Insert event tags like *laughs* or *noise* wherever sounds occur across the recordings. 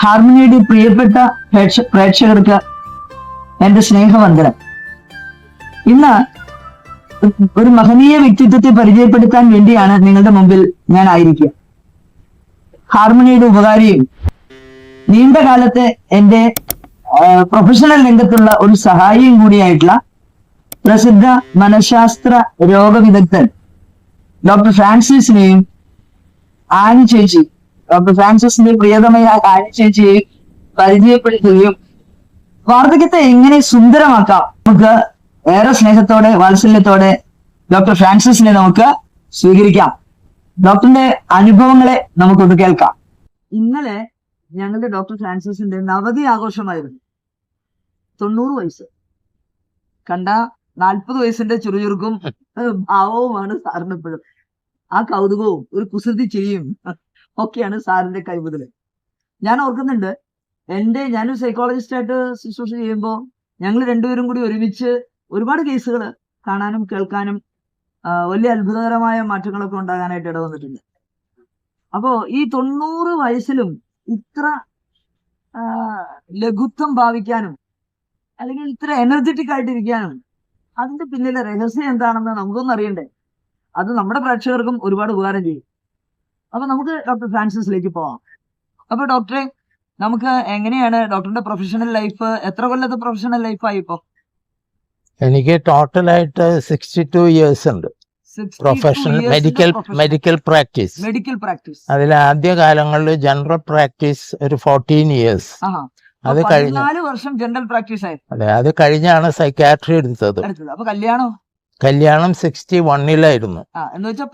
ഹാർമണിയുടെ പ്രിയപ്പെട്ട പ്രേക്ഷ- പ്രേക്ഷകർക്ക് എന്റെ സ്നേഹവന്ദനം. ഇന്ന് ഒരു മഹനീയ വ്യക്തിത്വത്തെ പരിചയപ്പെടുത്താൻ വേണ്ടിയാണ് നിങ്ങളുടെ മുമ്പിൽ ഞാൻ ആയിരിക്കുക. ഹാർമണിയുടെ ഉപകാരിയും നീണ്ട കാലത്തെ എന്റെ പ്രൊഫഷണൽ രംഗത്തുള്ള ഒരു സഹായിയും കൂടിയായിട്ടുള്ള പ്രസിദ്ധ മനഃശാസ്ത്ര രോഗവിദഗ്ധൻ ഡോക്ടർ ഫ്രാൻസിസിനെയും ആനി ചേച്ചി ഡോക്ടർ ഫ്രാൻസിസിന്റെ പ്രിയതമയ ചേച്ചിയെ പരിചയപ്പെടുത്തുകയും വാർദ്ധക്യത്തെ എങ്ങനെ സുന്ദരമാക്കാം? നമുക്ക് ഏറെ സ്നേഹത്തോടെ വാത്സല്യത്തോടെ ഡോക്ടർ ഫ്രാൻസിസിനെ നമുക്ക് സ്വീകരിക്കാം. ഡോക്ടറിന്റെ അനുഭവങ്ങളെ നമുക്കൊന്ന് കേൾക്കാം. ഇന്നലെ ഞങ്ങളുടെ ഡോക്ടർ ഫ്രാൻസിസിന്റെ നവതി ആഘോഷമായിരുന്നു. തൊണ്ണൂറ് വയസ്സ്. കണ്ട നാൽപ്പത് വയസ്സിന്റെ ചുറുചുറുക്കും ഭാവവുമാണ് സാറിന് ഇപ്പോഴും. ആ കൗതുകവും ഒരു കുസൃതി ചെയ്യും ഒക്കെയാണ് സാറിന്റെ കൈമുതൽ. ഞാൻ ഓർക്കുന്നുണ്ട് എന്റെ ഞാനൊരു സൈക്കോളജിസ്റ്റ് ആയിട്ട് ശുശ്രൂഷ ചെയ്യുമ്പോൾ ഞങ്ങൾ രണ്ടുപേരും കൂടി ഒരുമിച്ച് ഒരുപാട് കേസുകൾ കാണാനും കേൾക്കാനും വലിയ അത്ഭുതകരമായ മാറ്റങ്ങളൊക്കെ ഉണ്ടാകാനായിട്ട് ഇടവന്നിട്ടുണ്ട് അപ്പോ ഈ തൊണ്ണൂറ് വയസ്സിലും ഇത്ര ലഘുത്വം ഭാവിക്കാനും അല്ലെങ്കിൽ ഇത്ര എനർജറ്റിക് ആയിട്ടിരിക്കാനും അതിന്റെ പിന്നിലെ രഹസ്യം എന്താണെന്ന് നമുക്കൊന്നും അറിയണ്ടേ അത് നമ്മുടെ പ്രേക്ഷകർക്കും ഒരുപാട് ഉപകാരം ചെയ്യും. അപ്പൊ നമുക്ക് ഡോക്ടർ ഫ്രാൻസിസിലേക്ക് പോവാം. അപ്പൊ ഡോക്ടറെ നമുക്ക് എങ്ങനെയാണ് ഡോക്ടറിന്റെ പ്രൊഫഷണൽ ലൈഫ് എത്ര കൊല്ലത്തെ പ്രൊഫഷണൽ ലൈഫായി ഇപ്പൊ എനിക്ക് ടോട്ടലായിട്ട് സിക്സ്റ്റി ടു ഇയേഴ്സ് ഉണ്ട്. Professional medical medical practice medical practice അതിൽ ആദ്യ കാലങ്ങളിൽ ജനറൽ പ്രാക്ടീസ് ഒരു ഫോർട്ടീൻ ഇയേഴ്സ് അത് കഴിഞ്ഞ വർഷം ജനറൽ പ്രാക്ടീസ് ആയിരുന്നു അതെ അത് കഴിഞ്ഞാണ് സൈക്കാട്രി എടുത്തത്. എടുത്തത്. അപ്പൊ കല്യാണം? കല്യാണം സിക്സ്റ്റി വണ്ണിലായിരുന്നു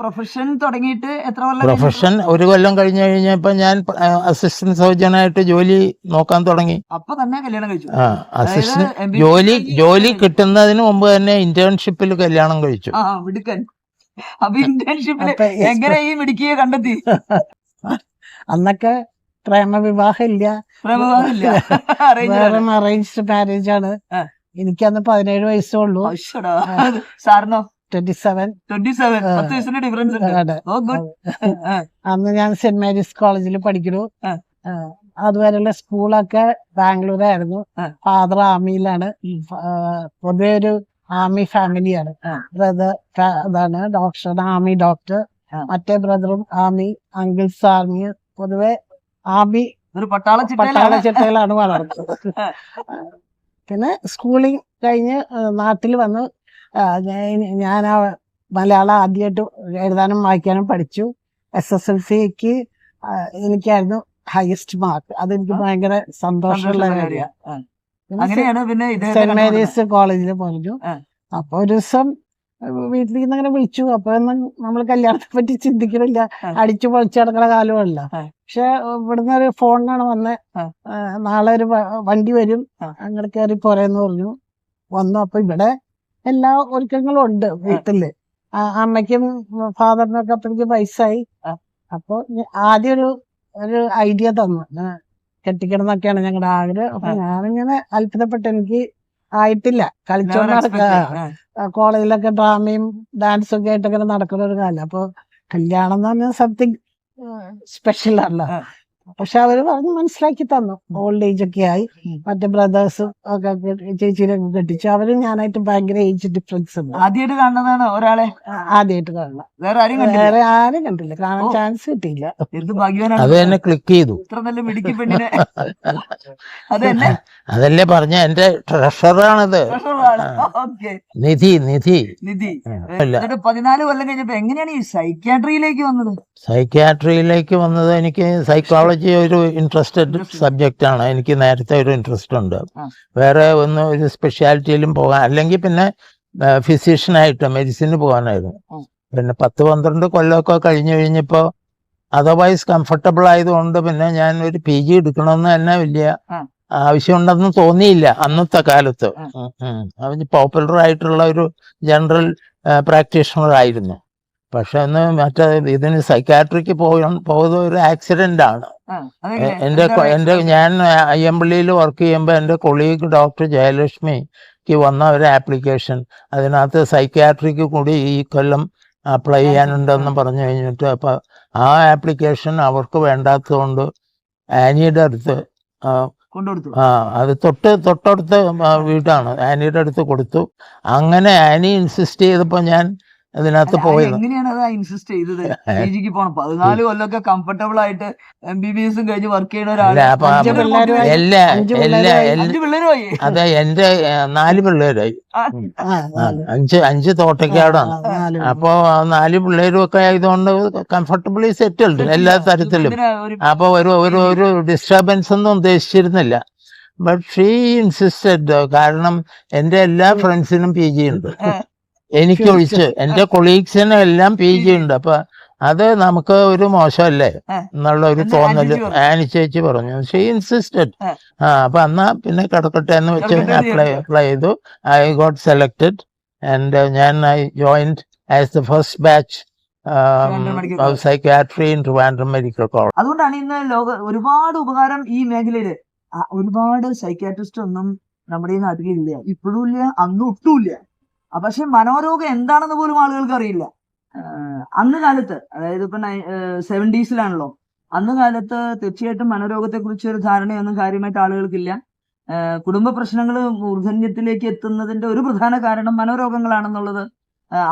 പ്രൊഫഷൻ തുടങ്ങിയിട്ട് എത്ര കൊല്ലം പ്രൊഫഷൻ ഒരു കൊല്ലം കഴിഞ്ഞു കഴിഞ്ഞപ്പോ ഞാൻ അസിസ്റ്റന്റ് സർജനായിട്ട് ജോലി നോക്കാൻ തുടങ്ങി. അപ്പൊ തന്നെ കല്യാണം കഴിച്ചു. ആ അസിസ്റ്റന്റ് ജോലി ജോലി കിട്ടുന്നതിന് മുമ്പ് തന്നെ ഇന്റേൺഷിപ്പിൽ കല്യാണം കഴിച്ചു. അപ്പൊ ഇന്റേൺഷിപ്പിൽ എങ്ങനെ ഈ മിടുക്കിയെ കണ്ടെത്തി? അന്നൊക്കെ പ്രേമവിവാഹം ഇല്ല പ്രേമവിവാഹം ഇല്ല അറേഞ്ച്ഡ് മാരേജ് ആണ്. ആ. എനിക്കന്ന് പതിനേഴ് വയസ്സേ ഉള്ളൂ. സാറിനോ? ട്വന്റി സെവൻ ട്വന്റി സെവൻ പത്ത് വയസ്സിന്റെ ഡിഫറൻസ് അന്ന് ഞാൻ സെന്റ് മേരീസ് കോളേജിൽ. ആ, അതുവരെയുള്ള സ്കൂളൊക്കെ ബാംഗ്ലൂരായിരുന്നു. ഫാദർ ആർമിയിലാണ് പൊതുവെ ഒരു ആർമി ഫാമിലിയാണ് ബ്രദർ അതാണ് ഡോക്ടർ ആർമി ഡോക്ടർ മറ്റേ ബ്രദറും ആർമി അങ്കിൾസ് ആർമി പൊതുവെ ആർമി പട്ടാള ചിട്ടയിലാണ്. വളർന്നത്. പിന്നെ സ്കൂളിൽ കഴിഞ്ഞ് നാട്ടിൽ വന്ന് ഞാൻ- ആ മലയാളം ആദ്യമായിട്ട് എഴുതാനും വായിക്കാനും പഠിച്ചു. എസ് എസ് എൽ സിക്ക് എനിക്കായിരുന്നു ഹയസ്റ്റ് മാർക്ക് അതെനിക്ക്. ഭയങ്കര സന്തോഷമുള്ള കാര്യമാണ്. സെന്റ് മേരീസ് കോളേജിൽ പറഞ്ഞു അപ്പൊ ഒരു ദിവസം വീട്ടിൽ നിന്ന് അങ്ങനെ വിളിച്ചു. അപ്പൊ നമ്മൾ കല്യാണത്തെ പറ്റി ചിന്തിക്കണില്ല. അടിച്ചു പൊളിച്ചു നടക്കുന്ന കാലമല്ല. പക്ഷെ ഇവിടുന്ന് ഒരു ഫോണിനാണ് വന്നത് നാളെ ഒരു വണ്ടി വരും. അങ്ങനെ കയറി പോരെന്ന് പറഞ്ഞു. വന്നു. അപ്പൊ ഇവിടെ എല്ലാ ഒരുക്കങ്ങളും ഉണ്ട് വീട്ടിൽ. അമ്മയ്ക്കും ഫാദറിനും ഒക്കെ അപ്പോഴേക്ക് വയസ്സായി. അപ്പൊ ആദ്യം ഒരു ഒരു ഐഡിയ തന്നു. കെട്ടിക്കണം എന്നൊക്കെയാണ് ഞങ്ങളുടെ ആഗ്രഹം. അപ്പൊ. ഞാനിങ്ങനെ അത്ഭുതപ്പെട്ട് എനിക്ക് ആയിട്ടില്ല. കളിച്ചോണ്ട്. കോളേജിലൊക്കെ ഡ്രാമയും ഡാൻസും ഒക്കെ ആയിട്ട് ഇങ്ങനെ നടക്കുന്ന ഒരു കാലം. അപ്പൊ കല്യാണം എന്ന് പറഞ്ഞാൽ സംതിങ് സ്പെഷ്യൽ ആണല്ലോ. പക്ഷെ അവർ പറഞ്ഞ് മനസ്സിലാക്കി തന്നു. ഓൾഡ് ഏജ് ഒക്കെ ആയി. മറ്റേ ബ്രദേഴ്സും ഒക്കെ ചേച്ചിയിലൊക്കെ കെട്ടിച്ചു. അവരും ഞാനായിട്ട് ഭയങ്കര ഏജ് ഡിഫറൻസ് ഉണ്ട് ആദ്യമായിട്ട് കാണുന്നതാണ് ഒരാളെ? ആദ്യമായിട്ട് കാണണം വേറെ ആരും കണ്ടില്ല? വേറെ ആരും കണ്ടില്ല. കാണാൻ ചാൻസ് കിട്ടിയില്ല. എന്ത് ഭാഗ്യവാനാണ് അത് തന്നെ ക്ലിക്ക് ചെയ്തു. ഇത്ര നല്ല മിടുക്കി പെണ്ണിനെ. *laughs* അത് തന്നെ. അതല്ലേ പറഞ്ഞ എന്റെ ട്രഷറാണിത് നിധി നിധി. നിധി. പതിനാല് കൊല്ലം കഴിഞ്ഞപ്പോ എങ്ങനെയാണ് ഈ സൈക്യാട്രിയിലേക്ക് വന്നത്? സൈക്യാട്രിയിലേക്ക് വന്നത് എനിക്ക് സൈക്കോളജി ഒരു ഇൻട്രസ്റ്റഡ് സബ്ജക്റ്റ് ആണ്. എനിക്ക് നേരത്തെ ഒരു ഇൻട്രസ്റ്റ് ഉണ്ട്. വേറെ ഒന്ന് ഒരു സ്പെഷ്യാലിറ്റിയിലും പോകാൻ അല്ലെങ്കിൽ പിന്നെ ഫിസിഷ്യനായിട്ട് മെഡിസിന് പോകാനായിരുന്നു. പിന്നെ പത്ത് പന്ത്രണ്ട് കൊല്ലമൊക്കെ കഴിഞ്ഞു കഴിഞ്ഞപ്പോൾ അതർവൈസ് കംഫർട്ടബിൾ ആയതുകൊണ്ട് പിന്നെ ഞാൻ ഒരു പി ജി എടുക്കണമെന്ന് തന്നെ വലിയ. ആവശ്യമുണ്ടെന്ന് തോന്നിയില്ല അന്നത്തെ കാലത്ത്. അവന് പോപ്പുലർ ആയിട്ടുള്ള ഒരു ജനറൽ പ്രാക്ടീഷണർ ആയിരുന്നു. പക്ഷെ ഒന്ന് മറ്റേ ഇതിന് സൈക്കാട്രിക്ക് പോകാൻ പോകുന്നത് ഒരു ആക്സിഡന്റ് ആണ്. എന്റെ എന്റെ ഞാൻ അയ്യമ്പള്ളിയിൽ വർക്ക് ചെയ്യുമ്പോൾ എന്റെ കൊളീഗ് ഡോക്ടർ ജയലക്ഷ്മിക്ക് വന്ന ഒരു ആപ്ലിക്കേഷൻ അതിനകത്ത് സൈക്കാട്രിക്ക് കൂടി ഈ കൊല്ലം അപ്ലൈ ചെയ്യാനുണ്ടെന്ന് പറഞ്ഞു കഴിഞ്ഞിട്ട് അപ്പം ആ ആപ്ലിക്കേഷൻ അവർക്ക് വേണ്ടാത്തതുകൊണ്ട് ആനിയുടെ അടുത്ത് ആ, അത് തൊട്ട് തൊട്ടടുത്ത വീട്ടാണ് ആനിയുടെ അടുത്ത് കൊടുത്തു. അങ്ങനെ ആനി ഇൻസിസ്റ്റ് ചെയ്തപ്പോൾ ഞാൻ അതിനകത്ത് പോയത്. എങ്ങനെയാണ് അത് ഇൻസിസ്റ്റ് ചെയ്തത്? *laughs* പി ജിക്ക് പോണം. പതിനാല് കൊല്ലമൊക്കെ കംഫർട്ടബിൾ ആയിട്ട് എം ബി ബി എസും കഴിഞ്ഞ് വർക്ക് ചെയ്യുന്ന ഒരാളായി അതെ എന്റെ നാല് പിള്ളേരായി. അഞ്ച് അഞ്ച് തോട്ടക്കാടാണ്. അപ്പൊ നാല്. അപ്പോ ആ നാല് പിള്ളേരും ഒക്കെ ആയതുകൊണ്ട് കംഫർട്ടബിളി ഉണ്ട് എല്ലാ തരത്തിലും. അപ്പൊ ഒരു ഒരു ഒരു ഡിസ്റ്റർബൻസ് ഒന്നും ഉദ്ദേശിച്ചിരുന്നില്ല. ബട്ട് ഷീ ഇൻസിസ്റ്റഡ് കാരണം എന്റെ എല്ലാ ഫ്രണ്ട്സിനും പി ജി ഉണ്ട്. ആ. എനിക്കൊഴിച്ച് എന്റെ കൊളീഗ്സിന് എല്ലാം പി ജി ഉണ്ട്. അപ്പൊ അത് നമുക്ക് ഒരു മോശമല്ലേ. എന്നുള്ള ഒരു തോന്നൽ തോന്നൽ. ആനി ചേച്ചി പറഞ്ഞു. ഷീ ഇൻസിസ്റ്റഡ് ആ. അപ്പൊ എന്നാ പിന്നെ കിടക്കട്ടെ എന്ന് വെച്ച് അപ്ലൈ അപ്ലൈ ചെയ്തു. ഐ ഗോട്ട് സെലക്ടഡ് ആൻഡ് ഞാൻ I joined as the first batch psychiatry in Trivandrum medical college അതുകൊണ്ടാണ് ഇന്ന് ലോക ഒരുപാട് ഉപകാരം ഈ മേഖലയിൽ. ഒരുപാട് സൈക്യാട്രിസ്റ്റ് ഒന്നും നമ്മുടെ ഈ നാട്ടിൽ ഇല്ല ഇപ്പോഴും ഇല്ല അന്നും ഒട്ടും ഇല്ല. പക്ഷെ മനോരോഗം എന്താണെന്ന് പോലും ആളുകൾക്ക് അറിയില്ല. അന്ന് കാലത്ത് അതായത് ഇപ്പൊ സെവന്റീസിലാണല്ലോ. അന്ന് കാലത്ത് തീർച്ചയായിട്ടും മനോരോഗത്തെ കുറിച്ച് ഒരു ധാരണയൊന്നും കാര്യമായിട്ട് ആളുകൾക്കില്ല. കുടുംബ പ്രശ്നങ്ങൾ മൂർധന്യത്തിലേക്ക് എത്തുന്നതിന്റെ ഒരു പ്രധാന കാരണം മനോരോഗങ്ങളാണെന്നുള്ളത്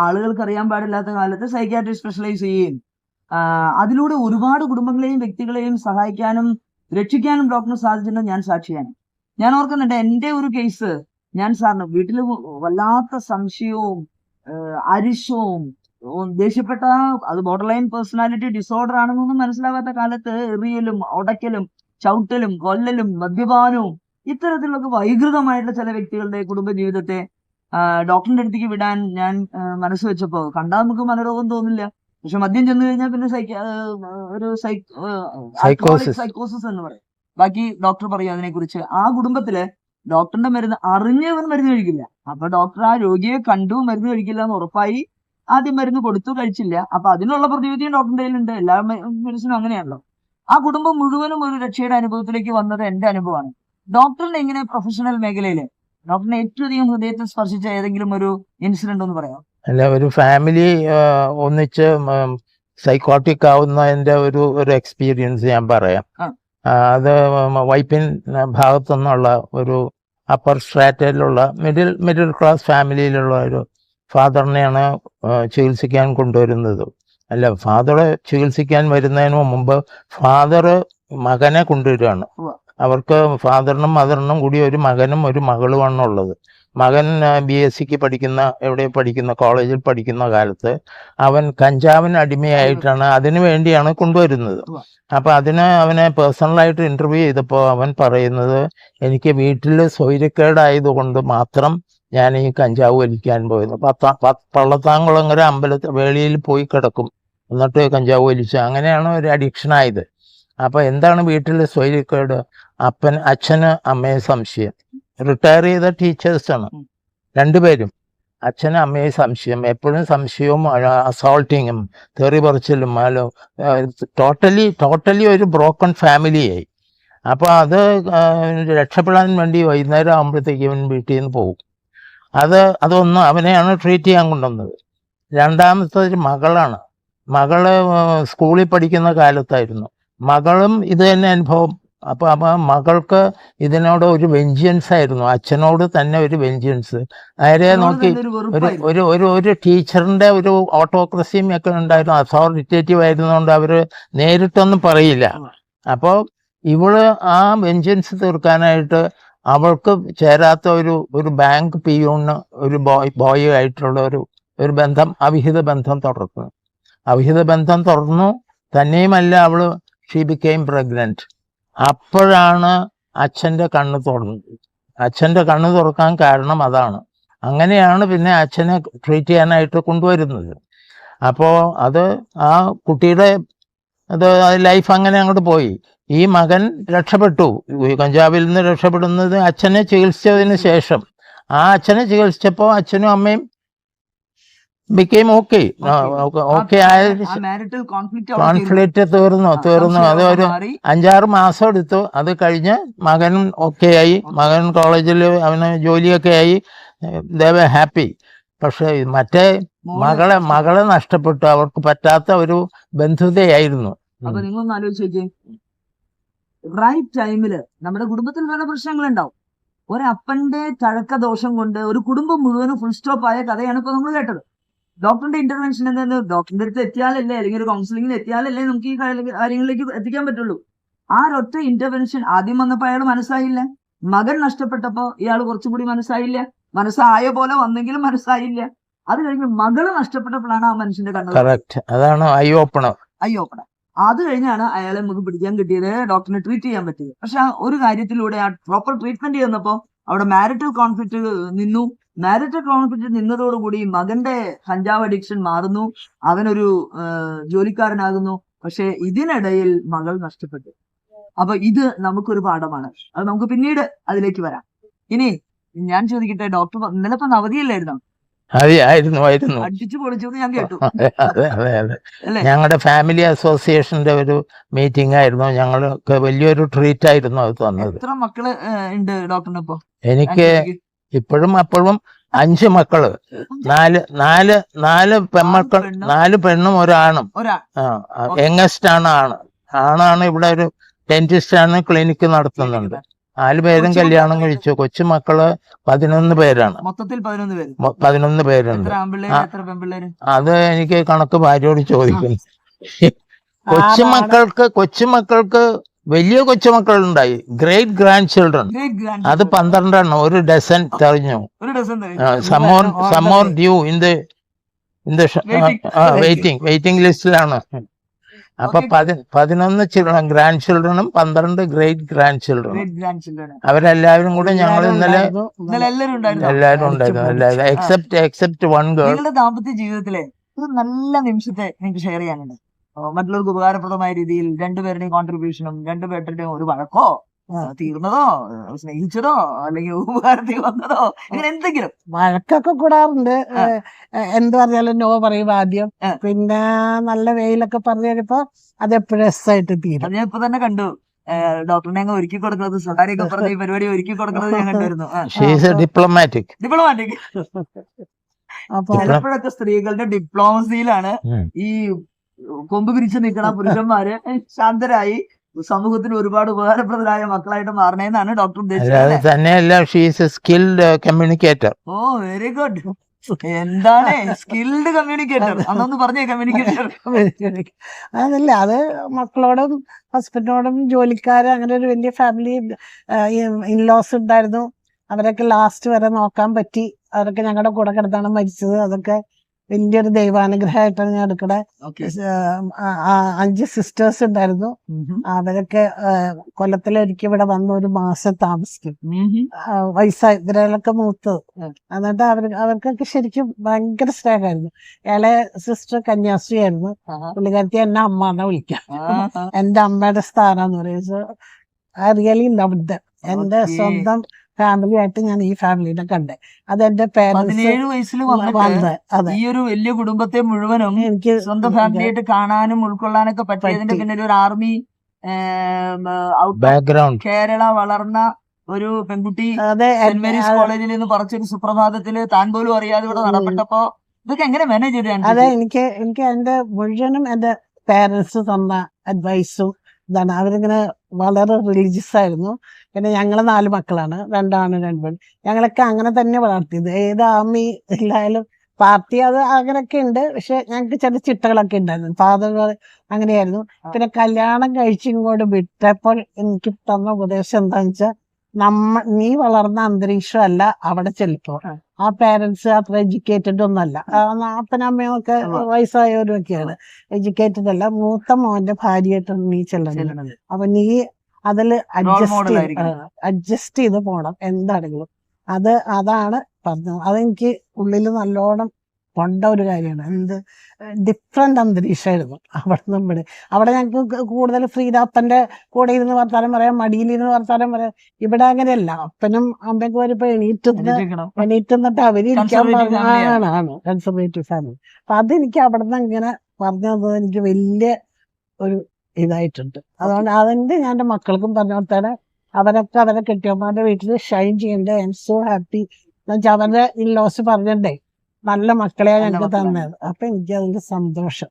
ആളുകൾക്ക് അറിയാൻ പാടില്ലാത്ത കാലത്ത് സൈക്യാട്രി സ്പെഷ്യലൈസ് ചെയ്യുകയും അതിലൂടെ ഒരുപാട് കുടുംബങ്ങളെയും വ്യക്തികളെയും സഹായിക്കാനും രക്ഷിക്കാനും ഡോക്ടറിന് സാധിച്ചിട്ടുണ്ട് ഞാൻ സാക്ഷിയാണ്. ഞാൻ ഓർക്കുന്നുണ്ട് എന്റെ ഒരു കേസ് ഞാൻ സാറിന് വീട്ടിൽ വല്ലാത്ത സംശയവും അരിശവും ദേഷ്യപ്പെട്ട അത് ബോർഡർ ലൈൻ പേഴ്സണാലിറ്റി ഡിസോർഡർ ആണെന്നൊന്നും മനസ്സിലാകാത്ത കാലത്ത് എറിയലും ഉടയ്ക്കലും ചവിട്ടലും കൊല്ലലും മദ്യപാനവും ഇത്തരത്തിലുള്ള വൈകൃതമായിട്ടുള്ള ചില വ്യക്തികളുടെ കുടുംബ ജീവിതത്തെ ഡോക്ടറിന്റെ അടുത്തേക്ക് വിടാൻ ഞാൻ മനസ്സ് വെച്ചപ്പോ കണ്ടാൽ നമുക്ക് മനോരോഗം തോന്നില്ല. പക്ഷെ മദ്യം ചെന്ന് കഴിഞ്ഞാൽ പിന്നെ സൈക്ക ഒരു സൈക്കോസിസ് എന്ന് പറയും. ബാക്കി ഡോക്ടർ പറയും അതിനെ കുറിച്ച് ആ കുടുംബത്തിൽ ഡോക്ടറിന്റെ മരുന്ന് അറിഞ്ഞ് അറിഞ്ഞവൻ മരുന്ന് കഴിക്കില്ല. അപ്പൊ ഡോക്ടർ ആ രോഗിയെ കണ്ടു മരുന്ന് കഴിക്കില്ല എന്ന് ഉറപ്പായി. ആദ്യം മരുന്ന് കൊടുത്തു കഴിച്ചില്ല. അപ്പൊ അതിനുള്ള പ്രതിവിധിയും ഡോക്ടറിന്റെ കയ്യിലുണ്ട്. എല്ലാ മെഡിസിനും അങ്ങനെയാണല്ലോ. ആ കുടുംബം മുഴുവനും ഒരു രക്ഷയുടെ അനുഭവത്തിലേക്ക് വന്നത് എന്റെ അനുഭവമാണ്. ഡോക്ടറിന്റെ എങ്ങനെ പ്രൊഫഷണൽ മേഖലയിൽ ഡോക്ടറിനെ ഏറ്റവും അധികം ഹൃദയത്തിൽ സ്പർശിച്ച ഏതെങ്കിലും ഒരു ഇൻസിഡന്റ് ഒന്ന് പറയാം അല്ല ഒരു ഫാമിലി ഒന്നിച്ച് സൈക്കോട്ടിക് ആവുന്നതിന്റെ ഒരു ഒരു എക്സ്പീരിയൻസ് ഞാൻ പറയാം. അത് വൈപ്പിൻ ഭാഗത്തു നിന്നുള്ള ഒരു അപ്പർ സ്ട്രാറ്റയിലുള്ള മിഡിൽ മിഡിൽ ക്ലാസ് ഫാമിലിയിലുള്ള ഒരു ഫാദറിനെയാണ് ചികിത്സിക്കാൻ കൊണ്ടുവരുന്നത്. അല്ല ഫാദറെ ചികിത്സിക്കാൻ വരുന്നതിന് മുമ്പ് ഫാദർ മകനെ കൊണ്ടുവരികയാണ്. അവർക്ക് ഫാദറിനും മദറിനും കൂടി ഒരു മകനും ഒരു മകളുമാണ് ഉള്ളത്. മകൻ ബി എസ് സിക്ക് പഠിക്കുന്ന എവിടെ പഠിക്കുന്ന കോളേജിൽ പഠിക്കുന്ന കാലത്ത് അവൻ കഞ്ചാവിന് അടിമയായിട്ടാണ് അതിനു വേണ്ടിയാണ് കൊണ്ടുവരുന്നത്. അപ്പൊ അതിന് അവനെ പേഴ്സണലായിട്ട് ഇന്റർവ്യൂ ചെയ്തപ്പോൾ അവൻ പറയുന്നത് എനിക്ക് വീട്ടിൽ സ്വൈര്യക്കേടായതുകൊണ്ട് മാത്രം ഞാൻ ഈ കഞ്ചാവ് വലിക്കാൻ പോയത്. പത്താം പള്ളത്താങ്കുളങ്ങര അമ്പലത്തിൽ വേളിയിൽ പോയി കിടക്കും. എന്നിട്ട് കഞ്ചാവ് വലിച്ചു. അങ്ങനെയാണ് ഒരു അഡിക്ഷൻ ആയത്. അപ്പൊ എന്താണ് വീട്ടിൽ സ്വൈര്യക്കേട്? അപ്പൻ അച്ഛന് അമ്മയെ സംശയം. റിട്ടയർ ചെയ്ത ടീച്ചേഴ്സാണ്. രണ്ടുപേരും. അച്ഛനും അമ്മയും സംശയം എപ്പോഴും സംശയവും അസോൾട്ടിങ്ങും തെറി പറിച്ചിലും അല്ലോ ടോട്ടലി ടോട്ടലി ഒരു ബ്രോക്കൺ ഫാമിലിയായി അപ്പോൾ അത് രക്ഷപ്പെടാൻ വേണ്ടി വൈകുന്നേരം ആകുമ്പോഴത്തേക്ക് അവൻ വീട്ടിൽ നിന്ന് പോകും. അത് അതൊന്ന് അവനെയാണ് ട്രീറ്റ് ചെയ്യാൻ കൊണ്ടുവന്നത്. രണ്ടാമത്തെ ഒരു മകളാണ്. മകൾ സ്കൂളിൽ പഠിക്കുന്ന കാലത്തായിരുന്നു. മകളും ഇത് തന്നെ അനുഭവം. അപ്പൊ അപ്പോൾ മകൾക്ക് ഇതിനോട് ഒരു വെഞ്ചിയൻസ് ആയിരുന്നു. അച്ഛനോട് തന്നെ ഒരു വെഞ്ചിയൻസ് നേരെ നോക്കി ഒരു ഒരു. ഒരു ഒരു ഒരു ഒരു ഓട്ടോക്രസിയും ഒക്കെ ഉണ്ടായിരുന്നു. അതോറിറ്റേറ്റീവ് ആയിരുന്നുകൊണ്ട് അവർ നേരിട്ടൊന്നും പറയില്ല. അപ്പോൾ ഇവൾ ആ വെഞ്ചിയൻസ് തീർക്കാനായിട്ട് അവൾക്ക് ചേരാത്ത ഒരു ഒരു ബാങ്ക് പിയൂണ് ഒരു ബോയ് ബോയ് ആയിട്ടുള്ള ഒരു ഒരു ബന്ധം അവിഹിത ബന്ധം തുടർന്നു. അവിഹിത ബന്ധം തുടർന്നു. തന്നെയുമല്ല അവൾ ഷീ ബിക്കെയിം പ്രഗ്നന്റ് അപ്പോഴാണ് അച്ഛന്റെ കണ്ണ് തുറന്നത്. അച്ഛന്റെ കണ്ണ് തുറക്കാൻ കാരണം അതാണ്. അങ്ങനെയാണ് പിന്നെ അച്ഛനെ ട്രീറ്റ് ചെയ്യാനായിട്ട് കൊണ്ടുവരുന്നത്. അപ്പോൾ അത് ആ കുട്ടിയുടെ അത് ലൈഫ് അങ്ങനെ അങ്ങോട്ട് പോയി. ഈ മകൻ രക്ഷപ്പെട്ടു. കഞ്ചാവിൽ നിന്ന് രക്ഷപ്പെടുന്നത് അച്ഛനെ ചികിത്സിച്ചതിന് ശേഷം. ആ അച്ഛനെ ചികിത്സിച്ചപ്പോൾ അച്ഛനും അമ്മയും ബിക്കെയിം ഓക്കെ ഓക്കെ ആയതിന് ആ marital conflict അവിടെ കോൺഫ്ലിക്റ്റ് തീർന്നു. തീർന്നു. തീർന്നു. അത് ഒരു അഞ്ചാറ് മാസം എടുത്തു. അത് കഴിഞ്ഞ് മകൻ ഓക്കെ ആയി. മകൻ കോളേജിൽ അവന് ജോലിയൊക്കെ ആയി. ദേവ ഹാപ്പി പക്ഷെ മറ്റേ മകളെ മകളെ നഷ്ടപ്പെട്ടു. അവർക്ക് പറ്റാത്ത ഒരു ബന്ധുതയായിരുന്നു. അപ്പൊ നിങ്ങളൊന്ന് ആലോചിച്ച് നോക്കിയേ റൈറ്റ് ടൈമിൽ നമ്മുടെ കുടുംബത്തിൽ പല പ്രശ്നങ്ങളുണ്ടാവും. ഒരപ്പന്റെ തഴക്ക ദോഷം കൊണ്ട് ഒരു കുടുംബം മുഴുവനും ഫുൾ സ്റ്റോപ്പ് ആയ കഥയാണ് ഇപ്പൊ നമ്മൾ കേട്ടത്. ഡോക്ടറിന്റെ ഇന്റർവെൻഷൻ എന്താ ഡോക്ടറിന്റെ അടുത്ത് എത്തിയാലല്ലേ? അല്ലെങ്കിൽ ഒരു കൗൺസിലിംഗിൽ എത്തിയാലല്ലേ നമുക്ക് ഈ കാര്യ- കാര്യങ്ങളിലേക്ക് എത്തിക്കാൻ പറ്റുള്ളൂ. ആ ഒരൊറ്റ ഇന്റർവെൻഷൻ ആദ്യം വന്നപ്പോൾ അയാൾ മനസ്സായില്ല. മകൻ നഷ്ടപ്പെട്ടപ്പോ ഇയാൾ കുറച്ചും കൂടി മനസ്സായില്ല. മനസ്സായ പോലെ വന്നെങ്കിലും മനസ്സായില്ല. അത് കഴിഞ്ഞ് മകൾ നഷ്ടപ്പെട്ടപ്പോഴാണ് ആ മനുഷ്യന്റെ കറക്റ്റ് അതാണ് ഐ ഓപ്പണർ ഐ ഓപ്പണർ അത് കഴിഞ്ഞാണ് അയാളെ നമുക്ക് പിടിക്കാൻ കിട്ടിയത് ഡോക്ടറിനെ ട്രീറ്റ് ചെയ്യാൻ പറ്റിയത്. പക്ഷെ ആ ഒരു കാര്യത്തിലൂടെ ആ പ്രോപ്പർ ട്രീറ്റ്മെന്റ് ചെയ്യുന്നപ്പോ അവിടെ മാരിറ്റൽ കോൺഫ്ലിക്റ്റ് നിന്നു. മാരിറ്റൽ കോൺഫ്ലിക്റ്റ് നിന്നതോടുകൂടി മകന്റെ കഞ്ചാവ് അഡിക്ഷൻ മാറുന്നു അവനൊരു ജോലിക്കാരനാകുന്നു. പക്ഷെ ഇതിനിടയിൽ മകൾ നഷ്ടപ്പെട്ടു. അപ്പൊ ഇത് നമുക്കൊരു പാഠമാണ്. അത് നമുക്ക് പിന്നീട് അതിലേക്ക് വരാം. ഇനി ഞാൻ ചോദിക്കട്ടെ ഡോക്ടർ ഇന്നലെ ഇപ്പൊ അവധിയല്ലായിരുന്നോ? ആയിരുന്നു ആയിരുന്നു. ഞങ്ങളുടെ ഫാമിലി അസോസിയേഷന്റെ ഒരു മീറ്റിംഗ് ആയിരുന്നു. ഞങ്ങൾക്ക് വലിയൊരു ട്രീറ്റ് ആയിരുന്നു അത് തന്നത്. എത്ര മക്കൾ ഉണ്ട് ഡോക്ടറിനിപ്പോ? എനിക്ക് ഇപ്പോഴും അപ്പോഴും അഞ്ച് മക്കൾ. നാല് നാല് നാല് പെൺമക്കൾ നാല് പെണ്ണും. ഒരാണും. ഒരാ യങ്ങസ്റ്റ് ആണ് ആണ്. ആണാണ് ഇവിടെ ഒരു ഡെന്റിസ്റ്റ് ആണ് ക്ലിനിക്ക് നടത്തുന്നുണ്ട്. നാല് പേരും കല്യാണം കഴിച്ചു. കൊച്ചു കൊച്ചുമക്കൾ പതിനൊന്ന് പേരാണ്. മൊത്തത്തിൽ പതിനൊന്ന് പേരുണ്ട്. അത് എനിക്ക് കണക്ക് ഭാര്യയോട് ചോദിക്കുന്നു. കൊച്ചുമക്കൾക്ക് കൊച്ചുമക്കൾക്ക് വലിയ കൊച്ചുമക്കൾ ഉണ്ടായി ഗ്രേറ്റ് ഗ്രാൻഡ് ചിൽഡ്രൻ അത് പന്ത്രണ്ടെണ്ണം ഒരു ഡസൻ തെറിഞ്ഞു ഒരു dozen some more due in the in the waiting waiting ലിസ്റ്റിലാണ് അപ്പൊ പതിനൊന്ന് ചിൽഡ്രൻ ഗ്രാൻഡ് ചിൽഡ്രനും പന്ത്രണ്ട് ഗ്രേറ്റ് ഗ്രാൻഡ് ചിൽഡ്രനും ഗ്രേറ്റ് ഗ്രാൻഡ് ചിൽഡ്രൻ അവരെല്ലാവരും കൂടെ ഞങ്ങൾ ഇന്നലെ എല്ലാവരും ഉണ്ടായിരുന്നു. എല്ലാവരും ഉണ്ടായിരുന്നു. എക്സെപ്റ്റ് എക്സെപ്റ്റ് വൺ ഗേൾ ദാമ്പത്യ ജീവിതത്തിലെ ഒരു നല്ല നിമിഷത്തെ നിങ്ങൾക്ക് ഷെയർ ചെയ്യാനുണ്ട്. മറ്റുള്ളവർക്ക് ഉപകാരപ്രദമായ രീതിയിൽ രണ്ടുപേരുടെയും കോൺട്രിബ്യൂഷനും രണ്ടുപേരുടെയും ഒരു വഴക്കോ തീർന്നതോ സ്നേഹിച്ചതോ അല്ലെങ്കിൽ ഉപകാരത്തിൽ വന്നതോ അങ്ങനെ എന്തെങ്കിലും. വഴക്കൊക്കെ കൂടാറുണ്ട്. എന്ത് പറഞ്ഞാലും നോ പറയും ആദ്യം. പിന്നെ നല്ല വെയിലൊക്കെ പറഞ്ഞു കഴിയുമ്പോ അത് എപ്പോഴും ആയിട്ട് തീരും. ഞാൻ ഇപ്പൊ തന്നെ കണ്ടു. ഡോക്ടറിനെ അങ്ങ് ഒരുക്കി കൊടുക്കുന്നത് സ്വകാര്യൊക്കെ പറഞ്ഞ ഈ പരിപാടി ഒരുക്കി കൊടുക്കുന്നത് ഞാൻ കണ്ടിരുന്നു ഷീസ് ഡിപ്ലോമാറ്റിക് ഡിപ്ലോമാറ്റിക് ചിലപ്പോഴൊക്കെ സ്ത്രീകളുടെ ഡിപ്ലോമസിയിലാണ് ഈ കൊമ്പ് പിരിച്ചു നിൽക്കണ പുരുഷന്മാര് ശാന്തരായി സമൂഹത്തിന് ഒരുപാട് ഉപകാരപ്രദരായ മക്കളായിട്ട് മാറണേന്നാണ് ഡോക്ടർ ഉദ്ദേശിച്ചത്? തന്നെയല്ല she's skilled communicator oh very good എന്താണ്? സ്കിൽഡ് കമ്മ്യൂണിക്കേറ്റർ അന്നൊന്ന് പറഞ്ഞേ കമ്മ്യൂണിക്കേറ്റർ *laughs* അതല്ല അത് മക്കളോടും ഹസ്ബൻഡിനോടും ജോലിക്കാരും അങ്ങനെ ഒരു വലിയ ഫാമിലി ഇൻലോസ് ഉണ്ടായിരുന്നു. അവരൊക്കെ ലാസ്റ്റ് വരെ നോക്കാൻ പറ്റി. അവരൊക്കെ ഞങ്ങളുടെ കൂടെ കിടന്നാണ് മരിച്ചത്. അതൊക്കെ വലിയൊരു ദൈവാനുഗ്രഹമായിട്ടാണ് ഞാൻ ആ അഞ്ച് സിസ്റ്റേഴ്സ് ഉണ്ടായിരുന്നു. അവരൊക്കെ കൊല്ലത്തിലൊരിക്കൽ ഇവിടെ വന്ന് ഒരു മാസം താമസിക്കും. വയസ്സായി. ഇവരൊക്കെ മൂത്ത് എന്നിട്ട് അവർ അവർക്കൊക്കെ ശരിക്കും ഭയങ്കര സ്നേഹമായിരുന്നു. ഇളയ സിസ്റ്റർ കന്യാസ്ത്രീ ആയിരുന്നു പുള്ളിക്കാരത്തി എന്നെ അമ്മ എന്നാ വിളിക്കാം. എന്റെ അമ്മയുടെ സ്ഥാനം എന്ന് പറയുന്നത് ഐ റിയലി ലവ് ദം എന്റെ സ്വന്തം ഫാമിലി ആയിട്ട് ഞാൻ ഈ ഫാമിലിനെ കണ്ടേ. അത് എന്റെ പേരൻസ് പതിനേഴ് വയസ്സിൽ വന്നത്. അതെ. ഈ ഒരു വലിയ കുടുംബത്തെ മുഴുവനും എനിക്ക് സ്വന്തം ഫാമിലി ആയിട്ട് കാണാനും ഉൾക്കൊള്ളാനൊക്കെ പറ്റിയതിന്റെ പിന്നെ പിന്നിൽ ഒരു ആർമി ബാക്ക്ഗ്രൗണ്ട് കേരള വളർന്ന ഒരു പെൺകുട്ടി അതെ സെന്റ് മേരീസ് കോളേജിൽ നിന്ന് പറിച്ചൊരു സുപ്രഭാതത്തിൽ താൻ പോലും അറിയാതെ ഇവിടെ. നടപ്പെട്ടപ്പോ ഇതൊക്കെ എങ്ങനെ മാനേജ് ചെയ്തു അതെ എനിക്ക് എനിക്ക് എന്റെ മുഴുവനും എന്റെ പേരൻസ് തന്ന അഡ്വൈസും ഇതാണ്. അവരിങ്ങനെ വളരെ റിലീജിയസ് ആയിരുന്നു. പിന്നെ ഞങ്ങൾ നാല് മക്കളാണ്. രണ്ടാണ് രണ്ട് പെൺ ഞങ്ങളൊക്കെ അങ്ങനെ തന്നെ വളർത്തിയത്. ഏത് ആർമി ഇല്ലായാലും പാർട്ടി അത് അങ്ങനെയൊക്കെ ഉണ്ട്. പക്ഷെ ഞങ്ങൾക്ക് ചില ചിട്ടകളൊക്കെ ഉണ്ടായിരുന്നു. ഫാദർ അങ്ങനെയായിരുന്നു. പിന്നെ കല്യാണം കഴിച്ചിങ്ങോട്ട് വിട്ടപ്പോൾ എനിക്ക് തന്ന ഉപദേശം എന്താണെന്ന് വെച്ചാൽ നമ്മ നീ വളർന്ന അന്തരീക്ഷം അല്ല അവിടെ ചെലുപ്പോ ആ. പേരൻസ് അത്ര എഡ്യൂക്കേറ്റഡ് ഒന്നല്ല. വയസ്സായവരും ഒക്കെയാണ് എഡ്യൂക്കേറ്റഡ് അല്ല. മൂത്ത മോന്റെ ഭാര്യയായിട്ടാണ് നീ ചെല്ലുന്നത്. അപ്പൊ നീ അതിൽ അഡ്ജസ്റ്റ് അഡ്ജസ്റ്റ് ചെയ്ത് പോണം. എന്താണെങ്കിലും. അത് അതാണ് പറഞ്ഞത്. അതെനിക്ക് ഉള്ളിൽ നല്ലോണം കൊണ്ട ഒരു കാര്യമാണ്. എന്ത് ഡിഫറെന്റ് അന്തരീക്ഷമായിരുന്നു അവിടെ നമ്മുടെ അവിടെ ഞങ്ങൾക്ക് കൂടുതൽ ഫ്രീദാപ്പന്റെ കൂടെ ഇരുന്ന് വർത്താനം പറയാം മടിയിലിരുന്ന് വർത്താനം പറയാം. ഇവിടെ അങ്ങനെയല്ല. അപ്പനും അമ്മയ്ക്കും വരുമ്പോ എണീറ്റ് എണീറ്റുന്നിട്ട് Conservative ആണ്. ആണ്. Conservative family. അപ്പൊ അതെനിക്ക് അവിടെ നിന്ന് ഇങ്ങനെ പറഞ്ഞു തന്നത് എനിക്ക് വലിയ ഒരു ഇതായിട്ടുണ്ട്. അതുകൊണ്ട് അതെന്ത് ഞാൻ എന്റെ മക്കൾക്കും പറഞ്ഞു കൊടുത്താണ് അവരൊക്കെ അവരെ കെട്ടിയമ്മമാരുടെ വീട്ടിൽ ഷൈൻ ചെയ്യണ്ടേ. ഐ എം സോ ഹാപ്പി എന്നുവെച്ചാൽ അവരുടെ ഇൻലോസ് പറഞ്ഞണ്ടേ നല്ല മക്കളെയാണ് ഞങ്ങൾക്ക് തന്നത്. അപ്പൊ എനിക്ക് അതിന്റെ സന്തോഷം.